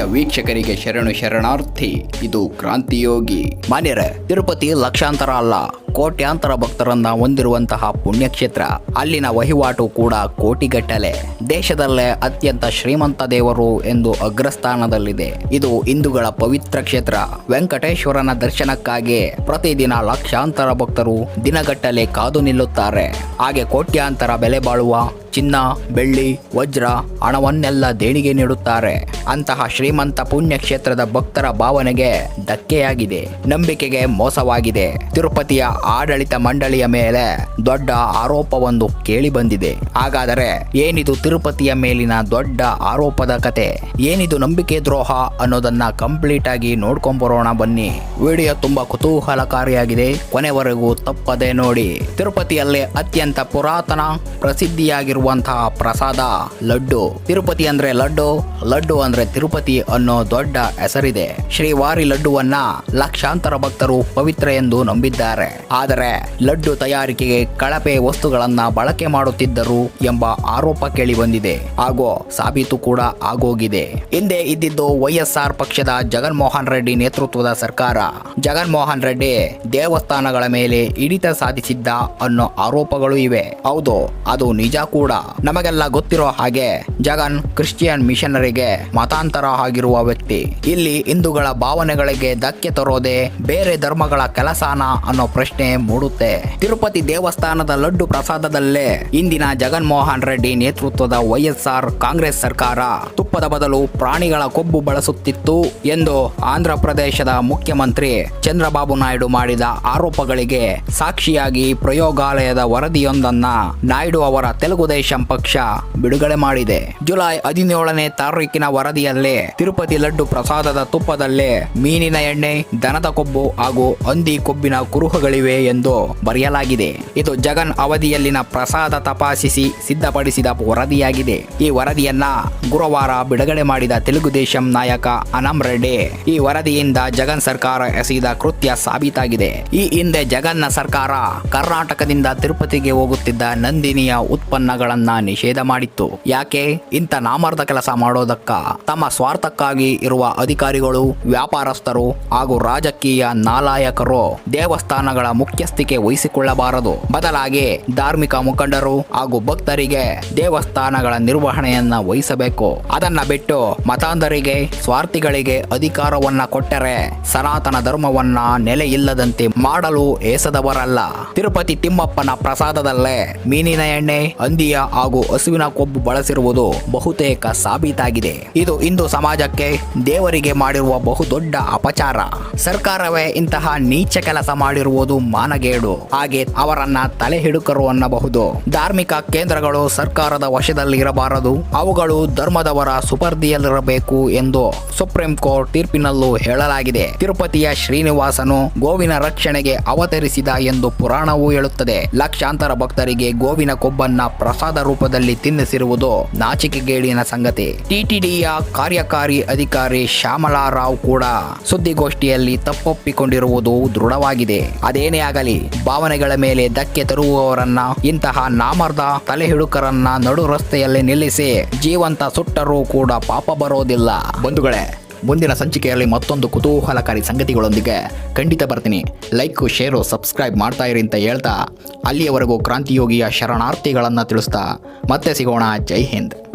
ವೀಕ್ಷಕರಿಗೆ ಶರಣು ಶರಣಾರ್ಥಿ, ಇದು ಕ್ರಾಂತಿಯೋಗಿ. ಮಾನ್ಯರ, ತಿರುಪತಿ ಲಕ್ಷಾಂತರ ಅಲ್ಲ, ಕೋಟ್ಯಾಂತರ ಭಕ್ತರನ್ನ ಹೊಂದಿರುವಂತಹ ಪುಣ್ಯಕ್ಷೇತ್ರ. ಅಲ್ಲಿನ ವಹಿವಾಟು ಕೂಡ ಕೋಟಿಗಟ್ಟಲೆ. ದೇಶದಲ್ಲೇ ಅತ್ಯಂತ ಶ್ರೀಮಂತ ದೇವರು ಎಂದು ಅಗ್ರಸ್ಥಾನದಲ್ಲಿದೆ. ಇದು ಹಿಂದೂಗಳ ಪವಿತ್ರ ಕ್ಷೇತ್ರ. ವೆಂಕಟೇಶ್ವರನ ದರ್ಶನಕ್ಕಾಗಿ ಪ್ರತಿದಿನ ಲಕ್ಷಾಂತರ ಭಕ್ತರು ದಿನಗಟ್ಟಲೆ ಕಾದು ನಿಲ್ಲುತ್ತಾರೆ. ಹಾಗೆ ಕೋಟ್ಯಾಂತರ ಬೆಲೆ ಬಾಳುವ ಚಿನ್ನ, ಬೆಳ್ಳಿ, ವಜ್ರ ಹಣವನ್ನೆಲ್ಲ ದೇಣಿಗೆ ನೀಡುತ್ತಾರೆ. ಅಂತಹ ಶ್ರೀಮಂತ ಪುಣ್ಯಕ್ಷೇತ್ರದ ಭಕ್ತರ ಭಾವನೆಗೆ ಧಕ್ಕೆಯಾಗಿದೆ. ನಂಬಿಕೆಗೆ ಮೋಸವಾಗಿದೆ. ತಿರುಪತಿಯ ಆಡಳಿತ ಮಂಡಳಿಯ ಮೇಲೆ ದೊಡ್ಡ ಆರೋಪವೊಂದು ಕೇಳಿ ಬಂದಿದೆ ಹಾಗಾದರೆ ಏನಿದು ತಿರುಪತಿಯ ಮೇಲಿನ ದೊಡ್ಡ ಆರೋಪದ ಕತೆ? ಏನಿದು ನಂಬಿಕೆ ದ್ರೋಹ ಅನ್ನೋದನ್ನ ಕಂಪ್ಲೀಟ್ ಆಗಿ ನೋಡ್ಕೊಂಬರೋಣ ಬನ್ನಿ. ವಿಡಿಯೋ ತುಂಬಾ ಕುತೂಹಲಕಾರಿಯಾಗಿದೆ. ಕೊನೆವರೆಗೂ ತಪ್ಪದೆ ನೋಡಿ. ತಿರುಪತಿಯಲ್ಲಿ ಅತ್ಯಂತ ಪುರಾತನ ಪ್ರಸಿದ್ಧಿಯಾಗಿರುವಂತಹ ಪ್ರಸಾದ ಲಡ್ಡು. ತಿರುಪತಿ ಅಂದ್ರೆ ಲಡ್ಡು. ಲಡ್ಡು ಅಂದ್ರೆ ತಿರುಪತಿ ಅನ್ನೋ ದೊಡ್ಡ ಹೆಸರಿದೆ. ಶ್ರೀವಾರಿ ಲಡ್ಡುವನ್ನ ಲಕ್ಷಾಂತರ ಭಕ್ತರು ಪವಿತ್ರ ಎಂದು ನಂಬಿದ್ದಾರೆ. ಆದರೆ ಲಡ್ಡು ತಯಾರಿಕೆಗೆ ಕಳಪೆ ವಸ್ತುಗಳನ್ನ ಬಳಕೆ ಮಾಡುತ್ತಿದ್ದರು ಎಂಬ ಆರೋಪ ಕೇಳಿ ಬಂದಿದೆ ಹಾಗೂ ಸಾಬೀತು ಕೂಡ ಆಗೋಗಿದೆ. ಹಿಂದೆ ಇದ್ದಿದ್ದು ವೈಎಸ್ಆರ್ ಪಕ್ಷದ ಜಗನ್ಮೋಹನ್ ರೆಡ್ಡಿ ನೇತೃತ್ವದ ಸರ್ಕಾರ. ಜಗನ್ಮೋಹನ್ ರೆಡ್ಡಿ ದೇವಸ್ಥಾನಗಳ ಮೇಲೆ ಹಿಡಿತ ಸಾಧಿಸಿದ್ದ ಅನ್ನೋ ಆರೋಪಗಳು ಇವೆ. ಹೌದು, ಅದು ನಿಜ ಕೂಡ. ನಮಗೆಲ್ಲ ಗೊತ್ತಿರೋ ಹಾಗೆ ಜಗನ್ ಕ್ರಿಶ್ಚಿಯನ್ ಮಿಷನರಿಗೆ ಮತಾಂತರ ಆಗಿರುವ ವ್ಯಕ್ತಿ. ಇಲ್ಲಿ ಹಿಂದೂಗಳ ಭಾವನೆಗಳಿಗೆ ಧಕ್ಕೆ ತರೋದೆ ಬೇರೆ ಧರ್ಮಗಳ ಕೆಲಸಾನ ಅನ್ನೋ ಪ್ರಶ್ನೆ ಮೂಡುತ್ತೆ. ತಿರುಪತಿ ದೇವಸ್ಥಾನದ ಲಡ್ಡು ಪ್ರಸಾದದಲ್ಲೇ ಇಂದಿನ ಜಗನ್ಮೋಹನ್ ರೆಡ್ಡಿ ನೇತೃತ್ವದ ವೈಎಸ್ಆರ್ ಕಾಂಗ್ರೆಸ್ ಸರ್ಕಾರ ತುಪ್ಪದ ಬದಲು ಪ್ರಾಣಿಗಳ ಕೊಬ್ಬು ಬಳಸುತ್ತಿತ್ತು ಎಂದು ಆಂಧ್ರ ಪ್ರದೇಶದ ಮುಖ್ಯಮಂತ್ರಿ ಚಂದ್ರಬಾಬು ನಾಯ್ಡು ಮಾಡಿದ ಆರೋಪಗಳಿಗೆ ಸಾಕ್ಷಿಯಾಗಿ ಪ್ರಯೋಗಾಲಯದ ವರದಿಯೊಂದನ್ನ ನಾಯ್ಡು ಅವರ ತೆಲುಗು ದೇಶಂ ಪಕ್ಷ ಬಿಡುಗಡೆ ಮಾಡಿದೆ. ಜುಲೈ ಹದಿನೇಳನೇ ತಾರೀಕಿನ ವರದಿಯಲ್ಲಿ ತಿರುಪತಿ ಲಡ್ಡು ಪ್ರಸಾದದ ತುಪ್ಪದಲ್ಲಿ, ಮೀನಿನ ಎಣ್ಣೆ, ದನದ ಕೊಬ್ಬು ಹಾಗೂ ಹಂದಿ ಕೊಬ್ಬಿನ ಕುರುಹುಗಳಿವೆ ಎಂದು ಬರೆಯಲಾಗಿದೆ. ಇದು ಜಗನ್ ಅವಧಿಯಲ್ಲಿನ ಪ್ರಸಾದ ತಪಾಸಿಸಿ ಸಿದ್ಧಪಡಿಸಿದ ವರದಿಯಾಗಿದೆ. ಈ ವರದಿಯನ್ನ ಗುರುವಾರ ಬಿಡುಗಡೆ ಮಾಡಿದ ತೆಲುಗು ದೇಶಂ ನಾಯಕ ಅನಂ ರೆಡ್ಡಿ. ಈ ವರದಿಯಿಂದ ಜಗನ್ ಸರ್ಕಾರ ಎಸೆಯಿದ ಕೃತ್ಯ ಸಾಬೀತಾಗಿದೆ. ಈ ಹಿಂದೆ ಜಗನ್ನ ಸರ್ಕಾರ ಕರ್ನಾಟಕದಿಂದ ತಿರುಪತಿಗೆ ಹೋಗುತ್ತಿದ್ದ ನಂದಿನಿಯ ಉತ್ಪನ್ನಗಳನ್ನ ನಿಷೇಧ ಮಾಡಿತ್ತು. ಯಾಕೆ? ಇಂಥ ನಾಮರ್ದ ಕೆಲಸ ಮಾಡೋದಕ್ಕ ತಮ್ಮ ಸ್ವಾರ್ಥಕ್ಕಾಗಿ ಇರುವ ಅಧಿಕಾರಿಗಳು, ವ್ಯಾಪಾರಸ್ಥರು ಹಾಗೂ ರಾಜಕೀಯ ನಾಲಾಯಕರು ದೇವಸ್ಥಾನಗಳ ಮುಖ್ಯಸ್ಥಿಕೆ ವಹಿಸಿಕೊಳ್ಳಬಾರದು. ಬದಲಾಗಿ ಧಾರ್ಮಿಕ ಮುಖಂಡರು ಹಾಗೂ ಭಕ್ತರಿಗೆ ದೇವಸ್ಥಾನಗಳ ನಿರ್ವಹಣೆಯನ್ನ ವಹಿಸಬೇಕು. ಅದನ್ನ ಬಿಟ್ಟು ಮತಾಂಧರಿಗೆ, ಸ್ವಾರ್ಥಿಗಳಿಗೆ ಅಧಿಕಾರವನ್ನ ಕೊಟ್ಟರೆ ಸನಾತನ ಧರ್ಮವನ್ನ ನೆಲೆಯಿಲ್ಲದಂತೆ ಮಾಡಲು ಏಸದವರಲ್ಲ. ತಿರುಪತಿ ತಿಮ್ಮಪ್ಪನ ಪ್ರಸಾದದಲ್ಲೇ ಮೀನಿನ ಎಣ್ಣೆ, ಹಂದಿಯ ಹಾಗೂ ಹಸುವಿನ ಕೊಬ್ಬು ಬಳಸಿರುವುದು ಬಹುತೇಕ ಸಾಬೀತಾಗಿದೆ. ಇದು ಇಂದು ಸಮಾಜಕ್ಕೆ ದೇವರಿಗೆ ಮಾಡಿರುವ ಬಹುದೊಡ್ಡ ಅಪಚಾರ. ಸರ್ಕಾರವೇ ಇಂತಹ ನೀಚ ಕೆಲಸ ಮಾಡಿರುವುದು ಮಾನಗೇಡು. ಹಾಗೆ ಅವರನ್ನ ತಲೆ ಹಿಡುಕರು ಅನ್ನಬಹುದು. ಧಾರ್ಮಿಕ ಕೇಂದ್ರಗಳು ಸರ್ಕಾರದ ವಶದಲ್ಲಿ ಇರಬಾರದು. ಅವುಗಳು ಧರ್ಮದವರ ಸುಪರ್ದಿಯಲ್ಲಿರಬೇಕು ಎಂದು ಸುಪ್ರೀಂ ಕೋರ್ಟ್ ತೀರ್ಪಿನಲ್ಲೂ ಹೇಳಲಾಗಿದೆ. ತಿರುಪತಿಯ ಶ್ರೀನಿವಾಸನು ಗೋವಿನ ರಕ್ಷಣೆಗೆ ಅವತರಿಸಿದ ಎಂದು ಪುರಾಣವೂ ಹೇಳುತ್ತದೆ. ಲಕ್ಷಾಂತರ ಭಕ್ತರಿಗೆ ಗೋವಿನ ಕೊಬ್ಬನ್ನ ಪ್ರಸಾದ ರೂಪದಲ್ಲಿ ತಿನ್ನಿಸಿರುವುದು ನಾಚಿಕೆಗೇಡಿನ ಸಂಗತಿ. ಟಿಟಿಡಿಯ ಕಾರ್ಯಕಾರಿ ಅಧಿಕಾರಿ ಶ್ಯಾಮಲಾ ರಾವ್ ಕೂಡ ಸುದ್ದಿಗೋಷ್ಠಿಯಲ್ಲಿ ತಪ್ಪೊಪ್ಪಿಕೊಂಡಿರುವುದು ದೃಢವಾಗಿದೆ. ಅದೇನೇ ಆಗಲಿ, ಭಾವನೆಗಳ ಮೇಲೆ ಧಕ್ಕೆ ತರುವವರನ್ನ, ಇಂತಹ ನಾಮರ್ದ ತಲೆ ಹಿಡುಕರನ್ನ ನಡು ರಸ್ತೆಯಲ್ಲಿ ನಿಲ್ಲಿಸಿ ಜೀವಂತ ಸುಟ್ಟರೂ ಕೂಡ ಪಾಪ ಬರೋದಿಲ್ಲ. ಬಂಧುಗಳೇ, ಮುಂದಿನ ಸಂಚಿಕೆಯಲ್ಲಿ ಮತ್ತೊಂದು ಕುತೂಹಲಕಾರಿ ಸಂಗತಿಗಳೊಂದಿಗೆ ಖಂಡಿತ ಬರ್ತೀನಿ. ಲೈಕು, ಶೇರು, ಸಬ್ಸ್ಕ್ರೈಬ್ ಮಾಡ್ತಾ ಇರಿ ಅಂತ ಹೇಳ್ತಾ, ಅಲ್ಲಿಯವರೆಗೂ ಕ್ರಾಂತಿಯೋಗಿಯ ಶರಣಾರ್ಥಿಗಳನ್ನು ತಿಳಿಸ್ತಾ ಮತ್ತೆ ಸಿಗೋಣ. ಜೈ ಹಿಂದ್.